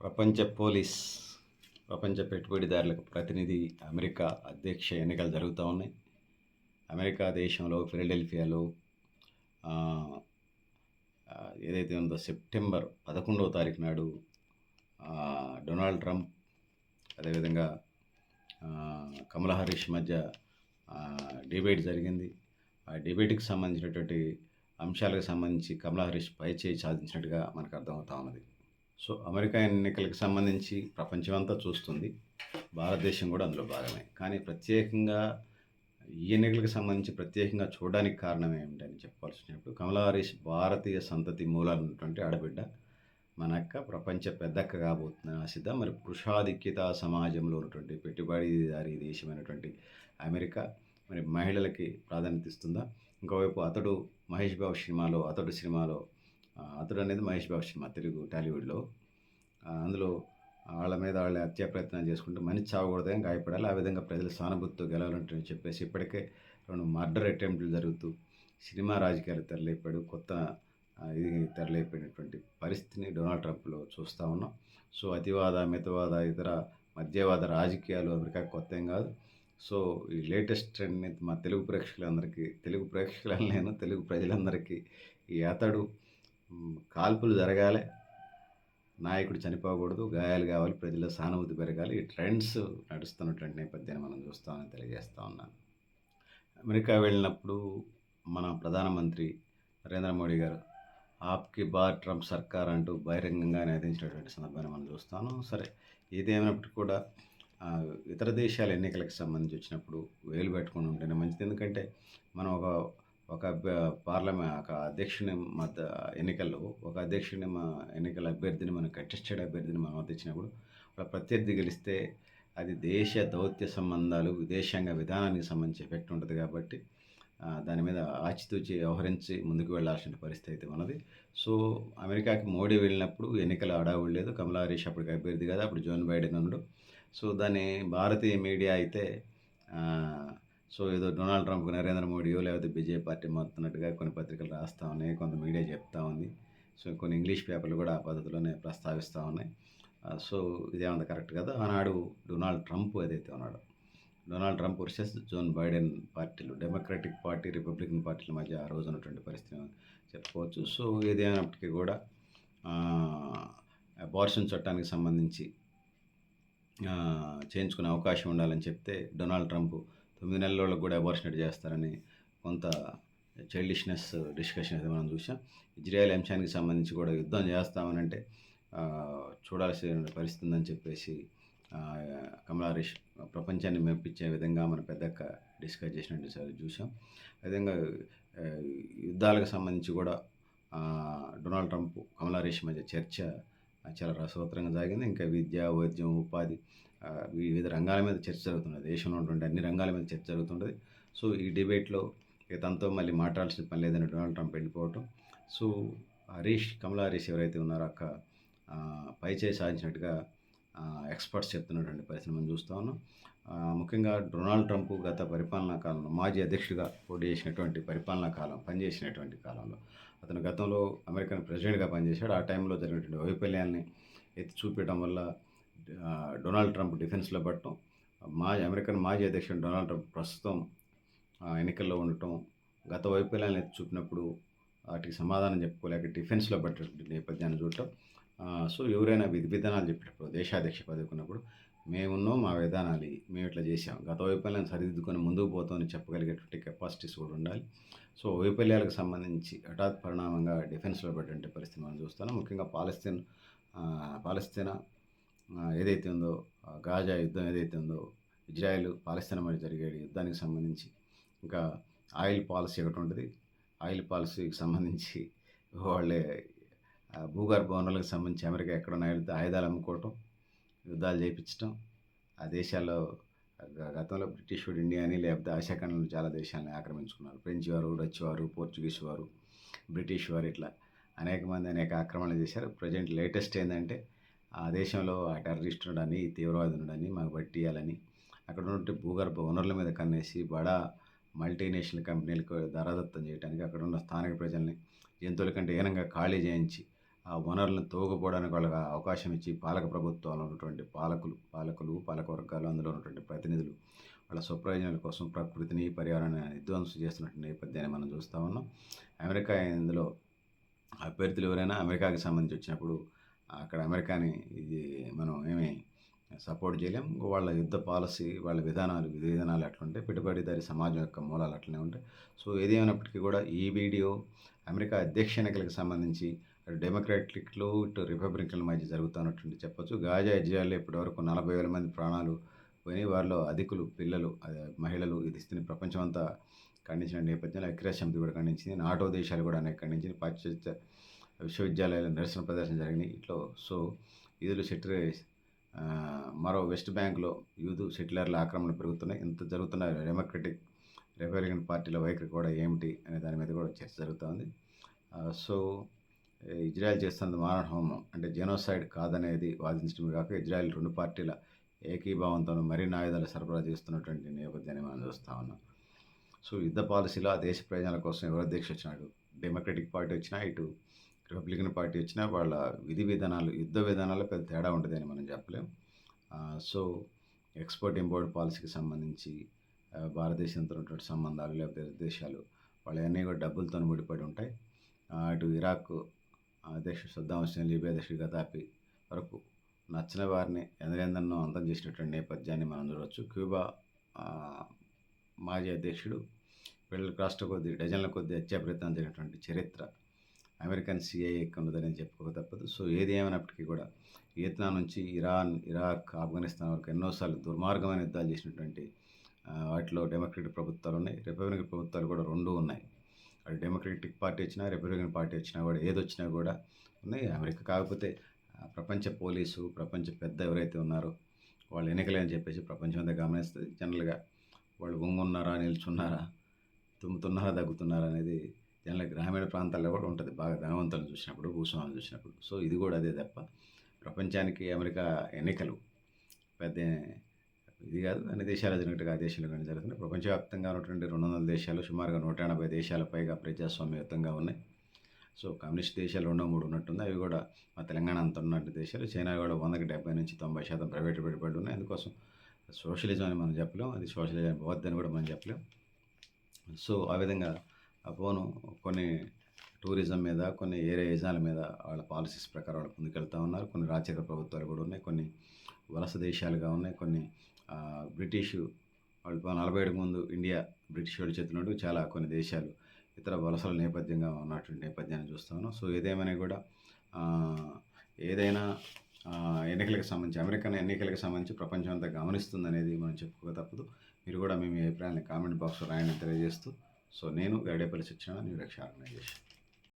ప్రపంచ పోలీస్ ప్రపంచ పెట్టుబడిదారులకు ప్రతినిధి అమెరికా అధ్యక్ష ఎన్నికలు జరుగుతూ ఉన్నాయి. అమెరికా దేశంలో ఫిలడెల్ఫియాలో ఏదైతే ఉందో సెప్టెంబర్ పదకొండవ తారీఖు నాడు డొనాల్డ్ ట్రంప్ అదేవిధంగా ఆ, కమలా హరీష్ మధ్య డిబేట్ జరిగింది. ఆ డిబేట్కి సంబంధించినటువంటి అంశాలకు సంబంధించి కమలా హరీష్ పై చేయి సాధించినట్టుగా మనకు అర్థమవుతా ఉన్నది. సో అమెరికా ఎన్నికలకు సంబంధించి ప్రపంచమంతా చూస్తుంది. భారతదేశం కూడా అందులో భాగమే. కానీ ప్రత్యేకంగా ఈ ఎన్నికలకు సంబంధించి ప్రత్యేకంగా చూడడానికి కారణం ఏమిటని చెప్పాల్సి వచ్చినప్పుడు కమలా హరీష్ భారతీయ సంతతి మూలాలు ఉన్నటువంటి ఆడబిడ్డ. మన అక్క ప్రపంచ పెద్దక్క కాబోతున్న ఆశిత మరి పురుషాధిక్యత సమాజంలో ఉన్నటువంటి పెట్టుబడిదారీ దేశమైనటువంటి అమెరికా. మరి మహిళలకి ప్రాధాన్యత ఇస్తుందా? ఇంకోవైపు అతడు మహేష్ బాబు సినిమాలో అతడు సినిమాలో అతడు అనేది మహేష్ బాబు సినిమా తెలుగు టాలీవుడ్లో. అందులో వాళ్ళ మీద వాళ్ళ హత్యా ప్రయత్నం చేసుకుంటూ మనిషి చావకూడదని గాయపడాలి ఆ విధంగా ప్రజల సానుభూతితో గెలవాలంటే చెప్పేసి ఇప్పటికే రెండు మర్డర్ అటెంప్ట్లు జరుగుతూ సినిమా రాజకీయాలు తెరలేపాడు కొత్త ఇది తెరలేపినటువంటి పరిస్థితిని డొనాల్డ్ ట్రంప్లో చూస్తూ ఉన్నాం. సో అతివాద మితవాద ఇతర మధ్యవాద రాజకీయాలు అమెరికా కొత్త ఏం కాదు. సో ఈ లేటెస్ట్ ట్రెండ్ని మా తెలుగు ప్రేక్షకులందరికీ తెలుగు ప్రేక్షకులని నేను తెలుగు ప్రజలందరికీ ఈ అతడు కాల్పులు జరగాలి. నాయకుడు చనిపోకూడదు గాయాలు కావాలి ప్రజల్లో సానుభూతి పెరగాలి. ఈ ట్రెండ్స్ నడుస్తున్నటువంటి నేపథ్యాన్ని మనం చూస్తామని తెలియజేస్తా ఉన్నాను. అమెరికా వెళ్ళినప్పుడు మన ప్రధానమంత్రి నరేంద్ర మోడీ గారు ఆప్కి బార్ ట్రంప్ సర్కార్ అంటూ బహిరంగంగా నిధించినటువంటి సందర్భాన్ని మనం చూస్తాను. సరే ఏదేమైనప్పటికీ కూడా ఇతర దేశాల ఎన్నికలకు సంబంధించి వచ్చినప్పుడు వేలు పెట్టుకుని ఉంటేనే మంచిది. ఎందుకంటే మనం ఒక ఒక పార్లమెంట్ ఒక అధ్యక్షుని మధ్య ఎన్నికల్లో ఒక అధ్యక్షుని మా ఎన్నికల అభ్యర్థిని మనం కంటెస్టెడ్ అభ్యర్థిని మనం తెచ్చినప్పుడు ప్రత్యర్థి గెలిస్తే అది దేశ దౌత్య సంబంధాలు విదేశాంగ విధానానికి సంబంధించి ఎఫెక్ట్ ఉంటుంది కాబట్టి దాని మీద ఆచితూచి వ్యవహరించి ముందుకు వెళ్ళాల్సిన పరిస్థితి అయితే ఉన్నది. సో అమెరికాకి మోడీ వెళ్ళినప్పుడు ఎన్నికల అడావుడు లేదు. కమలా హరీష్ అప్పటికి అభ్యర్థి కదా అప్పుడు జోన్ బైడెన్ ఉన్నాడు. సో దాన్ని భారతీయ మీడియా అయితే సో ఏదో డొనాల్డ్ ట్రంప్ నరేంద్ర మోడీయో లేకపోతే బీజేపీ పార్టీ మారుతున్నట్టుగా కొన్ని పత్రికలు రాస్తూ ఉన్నాయి కొంత మీడియా చెప్తా ఉంది. సో కొన్ని ఇంగ్లీష్ పేపర్లు కూడా ఆ పద్ధతిలోనే ప్రస్తావిస్తూ ఉన్నాయి. సో ఇదేమంత కరెక్ట్ కదా? ఆనాడు డొనాల్డ్ ట్రంప్ ఏదైతే ఉన్నాడో Donald Trump versus John Biden పార్టీలు డెమోక్రటిక్ పార్టీ రిపబ్లికన్ పార్టీల మధ్య ఆ రోజు ఉన్నటువంటి పరిస్థితి చెప్పుకోవచ్చు. సో ఏదైనప్పటికీ కూడా అబార్షన్ చట్టానికి సంబంధించి చేయించుకునే అవకాశం ఉండాలని చెప్తే డొనాల్డ్ ట్రంప్ తొమ్మిది నెలలకు కూడా అబార్షన్ చేస్తారని కొంత చైల్డిష్నెస్ డిస్కషన్ అయితే మనం చూసాం. ఇజ్రాయెల్ అంశానికి సంబంధించి కూడా యుద్ధం చేస్తామని అంటే చూడాల్సిన పరిస్థితి ఉందని చెప్పేసి ఆ, ప్రపంచాన్ని మెప్పించే విధంగా మన పెద్దక్క డిస్కస్ చేసినట్టు సార్ చూసాం. అదేవిధంగా యుద్ధాలకు సంబంధించి కూడా డొనాల్డ్ ట్రంప్ కమలా మధ్య చర్చ చాలా రసవత్తరంగా సాగింది. ఇంకా విద్య వైద్యం ఉపాధి వివిధ రంగాల మీద చర్చ జరుగుతున్నది. దేశంలో ఉన్నటువంటి అన్ని రంగాల మీద చర్చ జరుగుతుంటుంది సో ఈ డిబేట్లో ఇక తనతో మళ్ళీ మాట్లాడాల్సిన పని లేదని డొనాల్డ్ ట్రంప్ వెళ్ళిపోవటం. సో హరీష్ కమలా హరీష్ ఎవరైతే ఉన్నారో అక్క ఆ, పై సాధించినట్టుగా ఎక్స్పర్ట్స్ చెప్తున్నటువంటి పరిస్థితి మనం చూస్తూ ఉన్నాం. ముఖ్యంగా డొనాల్డ్ ట్రంప్ గత పరిపాలనా కాలంలో మాజీ అధ్యక్షుడిగా పోటీ చేసినటువంటి పరిపాలనా కాలం పనిచేసినటువంటి కాలంలో అతను గతంలో అమెరికన్ ప్రెసిడెంట్గా పనిచేశాడు. ఆ టైంలో జరిగినటువంటి వైఫల్యాన్ని ఎత్తి చూపించడం వల్ల డొనాల్డ్ ట్రంప్ డిఫెన్స్లో పెట్టడం మా అమెరికన్ మాజీ అధ్యక్షుడు డొనాల్డ్ ట్రంప్ ప్రస్తుతం ఎన్నికల్లో ఉండటం గత వైఫల్యాలను ఎత్తి చూపినప్పుడు వాటికి సమాధానం చెప్పుకోలేక డిఫెన్స్లో పెట్టే నేపథ్యాన్ని చూడటం. సో ఎవరైనా విధి విధానాలు చెప్పేటప్పుడు దేశాధ్యక్ష పదవికున్నప్పుడు మేమున్నాం మా విధానాలు మేము ఇట్లా చేసాం గత వైఫల్యాన్ని సరిదిద్దుకొని ముందుకు పోతామని చెప్పగలిగేటువంటి కెపాసిటీస్ కూడా ఉండాలి. సో వైఫల్యాలకు సంబంధించి హఠాత్ పరిణామంగా డిఫెన్స్లో పడ్డంటే పరిస్థితి మనం చూస్తున్నాం. ముఖ్యంగా పాలస్తీన్ పాలస్తీనా ఏదైతే ఉందో గాజా యుద్ధం ఏదైతే ఉందో ఇజ్రాయెల్ పాలస్తీనా మధ్య జరిగే యుద్ధానికి సంబంధించి ఇంకా ఆయిల్ పాలసీ ఒకటి ఉంటుంది. ఆయిల్ పాలసీకి సంబంధించి వాళ్ళే భూగర్భ వనరులకు సంబంధించి అమెరికా ఎక్కడ ఆయుధ ఆయుధాలు అమ్ముకోవటం యుద్ధాలు చేయించడం ఆ దేశాల్లో గతంలో బ్రిటిష్ వాడు ఇండియాని లేకపోతే ఆసియాఖండంలో చాలా దేశాలను ఆక్రమించుకున్నారు. ఫ్రెంచ్ వారు డచ్ వారు పోర్చుగీస్ వారు బ్రిటిష్ వారు ఇట్లా అనేక మంది అనేక ఆక్రమణలు చేశారు. ప్రజెంట్ లేటెస్ట్ ఏంటంటే ఆ దేశంలో ఆ టెర్రరిస్ట్ ఉండని తీవ్రవాది ఉండని మాకు పట్టియాలని అక్కడ ఉన్నటువంటి భూగర్భ వనరుల మీద కన్నేసి బడా మల్టీనేషనల్ కంపెనీలకు ధరాదత్తం చేయడానికి అక్కడ ఉన్న స్థానిక ప్రజల్ని జంతువుల కంటే హీనంగా ఖాళీ చేయించి ఆ వనరులను తోగుపోవడానికి వాళ్ళకి అవకాశం ఇచ్చి పాలక ప్రభుత్వాలు ఉన్నటువంటి పాలకులు పాలకులు పాలకవర్గాలు అందులో ఉన్నటువంటి ప్రతినిధులు వాళ్ళ స్వప్రయోజనాల కోసం ప్రకృతిని పర్యావరణాన్ని విధ్వంసం చేస్తున్నటువంటి నేపథ్యాన్ని మనం చూస్తూ ఉన్నాం. అమెరికా ఇందులో అభ్యర్థులు ఎవరైనా అమెరికాకి సంబంధించి వచ్చినప్పుడు అక్కడ అమెరికాని ఇది మనం ఏమీ సపోర్ట్ చేయలేం. వాళ్ళ యుద్ధ పాలసీ వాళ్ళ విధానాలు విధానాలు అట్లుంటాయి పెట్టుబడిదారి సమాజం యొక్క మూలాలు అట్లనే ఉంటాయి. సో ఏదేమైనప్పటికీ కూడా ఈ వీడియో అమెరికా అధ్యక్ష ఎన్నికలకు సంబంధించి అటు డెమోక్రాటిక్లు ఇటు రిపబ్లికన్ల మధ్య జరుగుతున్నటువంటి చెప్పొచ్చు. గాజా ఇజ్రాయల్ ఇప్పటివరకు నలభై వేల మంది ప్రాణాలు పోయి వారిలో అధికులు పిల్లలు మహిళలు ఇది స్థితిని ప్రపంచం అంతా ఖండించిన నేపథ్యంలో ఐక్యరాజ్య సమితి కూడా ఖండించింది. నాటో దేశాలు కూడా అనేక ఖండించింది. పాశ్చాత్య విశ్వవిద్యాలయాల నిరసన ప్రదర్శన జరిగినాయి. ఇట్లో సో ఈదులు సెటిల్ మరో వెస్ట్ బ్యాంక్లో యూదు సెటిలర్ల ఆక్రమణ పెరుగుతున్నాయి. ఇంత జరుగుతున్న డెమోక్రటిక్ రిపబ్లికన్ పార్టీల వైఖరి కూడా ఏమిటి అనే దాని మీద కూడా చర్చ జరుగుతుంది. సో ఇజ్రాయెల్ చేస్తున్న మానవ హోమం అంటే జెనోసైడ్ కాదనేది వాదించడమే కాక ఇజ్రాయెల్ రెండు పార్టీల ఏకీభావంతో మరిన్ని ఆయుధాలు సరఫరా చేస్తున్నటువంటి నేపథ్యాన్ని మనం చూస్తూ ఉన్నాం. సో యుద్ధ పాలసీలో ఆ దేశ ప్రయోజనాల కోసం ఎవరు దీక్ష వచ్చినాడు డెమోక్రటిక్ పార్టీ వచ్చినా ఇటు రిపబ్లికన్ పార్టీ వచ్చినా వాళ్ళ విధి విధానాలు యుద్ధ విధానాలు పెద్ద తేడా ఉంటుంది అని మనం చెప్పలేం. సో ఎక్స్పోర్ట్ ఇంపోర్ట్ పాలసీకి సంబంధించి భారతదేశంతో ఉన్నటువంటి సంబంధాలు లేకపోతే దేశాలు వాళ్ళన్నీ కూడా డబ్బులతో ముడిపడి ఉంటాయి. అటు ఇరాక్ అధ్యక్షుడు సద్దాం హుస్సేన్ లిబియా అధ్యక్షుడు గదాపి వరకు నచ్చిన వారిని ఎందరెందరినో అంతం చేసినటువంటి నేపథ్యాన్ని మనం చూడవచ్చు. క్యూబా మాజీ అధ్యక్షుడు పిల్లల రాష్ట్ర కొద్ది డజన్ల కొద్ది హత్యా ప్రయత్నం జరిగినటువంటి చరిత్ర అమెరికన్ సిఐఏ ఉన్నదని చెప్పుకోక తప్పదు. సో ఏది ఏమైనప్పటికీ కూడా వియత్నాం నుంచి ఇరాన్ ఇరాక్ ఆఫ్ఘనిస్తాన్ వరకు ఎన్నోసార్లు దుర్మార్గమైన యుద్ధాలు చేసినటువంటి వాటిలో డెమోక్రటిక్ ప్రభుత్వాలు ఉన్నాయి. రిపబ్లికన్ ప్రభుత్వాలు కూడా రెండు ఉన్నాయి. అటు డెమోక్రటిక్ పార్టీ వచ్చినా రిపబ్లికన్ పార్టీ వచ్చినా కూడా ఏది వచ్చినా కూడా ఉన్నాయి. అమెరికా కాకపోతే ప్రపంచ పోలీసు ప్రపంచ పెద్ద ఎవరైతే ఉన్నారో వాళ్ళు ఎన్నికలేని చెప్పేసి ప్రపంచం అంతా గమనిస్తుంది. జనరల్గా వాళ్ళు ఉంగున్నారా నిల్చున్నారా తుమ్ముతున్నారా దగ్గుతున్నారా అనేది జనరల్ గ్రామీణ ప్రాంతాల్లో కూడా ఉంటుంది. బాగా ధనవంతులను చూసినప్పుడు భూస్వామిని చూసినప్పుడు. సో ఇది కూడా అదే తప్ప ప్రపంచానికి అమెరికా ఎన్నికలు పెద్ద ఇది కాదు అన్ని దేశాలు జరిగినట్టుగా ఆ దేశాలు కానీ జరుగుతున్నాయి. ప్రపంచవ్యాప్తంగా ఉన్నటువంటి రెండు వందల దేశాలు సుమారుగా నూట ఎనభై దేశాల పైగా ప్రజాస్వామ్యయుతంగా ఉన్నాయి. సో కమ్యూనిస్ట్ దేశాలు రెండో మూడు ఉన్నట్టుంది అవి కూడా మా తెలంగాణ అంత ఉన్నట్టు దేశాలు. చైనా కూడా వందకి డెబ్బై నుంచి తొంభై శాతం ప్రైవేట్ పెట్టుబడులు ఉన్నాయి. అందుకోసం సోషలిజం అని మనం చెప్పలేం. అది సోషలిజం బౌద్ధని కూడా మనం చెప్పలేం. సో ఆ విధంగా ఆ ఫోను కొన్ని టూరిజం మీద కొన్ని ఏరియా యజనాల మీద వాళ్ళ పాలసీస్ ప్రకారం వాళ్ళు ముందుకెళ్తూ ఉన్నారు. కొన్ని రాచరిక ప్రభుత్వాలు కూడా ఉన్నాయి. కొన్ని వలస దేశాలుగా ఉన్నాయి. కొన్ని బ్రిటిష్ వాళ్ళు నలభై ఏడు ముందు ఇండియా బ్రిటిష్ వాళ్ళు చేతున్నట్టు చాలా కొన్ని దేశాలు ఇతర వలసల నేపథ్యంగా ఉన్నటువంటి నేపథ్యాన్ని చూస్తాను సో ఏదేమైనా కూడా ఏదైనా ఎన్నికలకు సంబంధించి అమెరికన్ ఎన్నికలకు సంబంధించి ప్రపంచం అంతా గమనిస్తుంది అనేది మనం చెప్పుకో తప్పదు. మీరు కూడా మేము అభిప్రాయాన్ని కామెంట్ బాక్స్లో రాయని తెలియజేస్తూ సో నేను గైడేపల్లి శిక్షణ న్యూ రక్ష ఆర్గనైజేషన్.